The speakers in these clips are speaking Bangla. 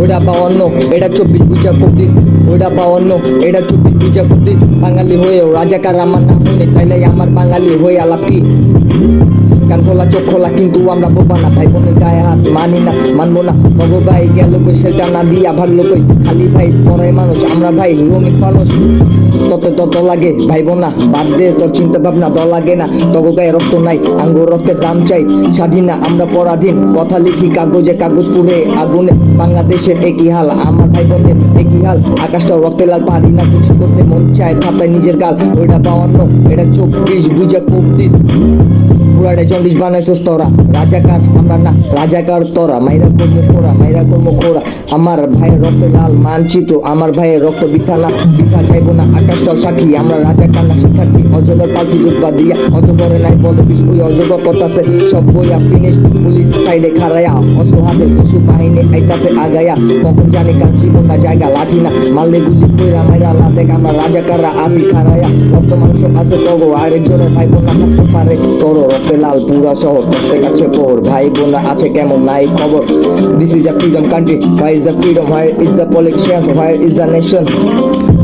ওইটা বাউন্ন এটা চব্বিশ বুঝা করতিস ওইটা বাউন্ন এটা চব্বিশ বুঝা করতিস বাঙালি হয়েও রাজাকার আমার নাম তাইলে আমার বাঙালি হয়ে আলাপ। কি কান খোলা, চোখ খোলা, কিন্তু আমরা বোবা না, ভাই বোনের গায়ে হাত মানি না, মানবো না। তবু ভাই গেল কই সেটা না দিয়া ভাগলো কই? খালি ভাই পরাই মানুষ, আমরা ভাই রঙিন মানুষ। তত তত লাগে, ভাই বোন বাদ দে তোর চিন্তা ভাবনা দ লাগে না। তবু গায়ে রক্ত নাই, আঙ্গুর রক্তের দাম চাই। স্বাধীন না, আমরা পরাধীন, কথা লিখি, কাগজে কাগজ পুড়ে আগুনে। বাংলাদেশের একই হাল, আমার ভাই বোনের একই হাল। আকাশটা রক্তে লাল পারি না, কিছু করতে মন চায় থাপায় নিজের গাল। ওইটা বাউন্ন, এটা চব্বিশ, বুঝা চব্বিশ পুরাটা চল্লিশ বানাইছস তোরা। রাজাকার আমরা না, রাজাকার তোরা। মাইরা কর্ম খোরা, মাইরা কর্ম খোরা। আমার ভাইয়ের রক্ত লাল, মানচিত্র। আমার ভাইয়ের রক্ত বিথা না, বিথা চাইব না, আকাশটাও সাক্ষী। আমরা রাজাকার না, শিক্ষার্থী। অজগর পালতি দুধ দিয়া, অজগরে নাই বলে বিষ ওই অজগর করতাছে। সব বইয়া ফিনিশ পুলিশ সাইডে খারায়া অস্ত্র হাতে পশু বাহিনী আইতাছে আগায়া কখন জানি কার জীবন না জায়গা, লাঠি না। মারলে গুলি কইরা মাইরা লাদেক আমরা রাজাকাররা আসি খারায়া রক্ত মাংস আছে তগো আরেকজনের ভাই না তোর রক্তে লাল পুরা শহর কষ্টে কাছে পোর ভাই বোন আছে কেমন? নাই খবর। This is the freedom country why is the freedom why is the politician why is the nation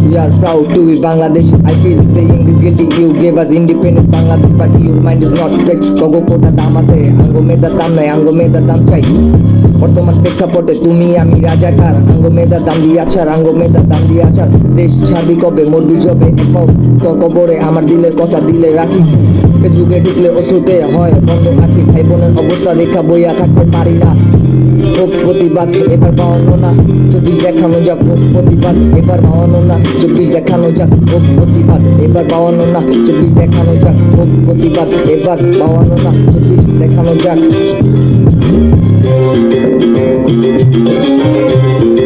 We are proud to be Bangladesh. I feel saying this guilty. You gave us independent Bangladesh, but your mind is not fresh. তগো কোটা দাম আছে আঙ্গ মেয়েদার দাম নাই আঙ্গ মেয়েদার দাম চাই বর্তমান প্রেক্ষাপটে তুমি, আমি, রাজাকার আঙ্গ মেয়েদার দাম দিয়ে আছার আঙ্গ মেয়েদার দাম দিয়ে আছার দেশ ছাড়বি কবে, মরবি জবে কবরে আমার দিলের কথা দিলে রাখি। ফেসবুকে ঢুকলে ওষুধে হয় বন্ধ আছি ভাই বোনের অবস্থা রেখা বইয়া থাকতে পারি না। প্রতিবাদ, এবার পাওয়ানো না, চব্বিশ দেখানো যাক প্রতিবাদ, এবার পাওয়ানো না, চব্বিশ দেখানো যাক প্রতিবাদ, এবার পাওয়ানো না, চব্বিশ দেখানো যাক প্রতিবাদ, এবার পাওয়ানো না, চব্বিশ দেখানো যাক। Thank you.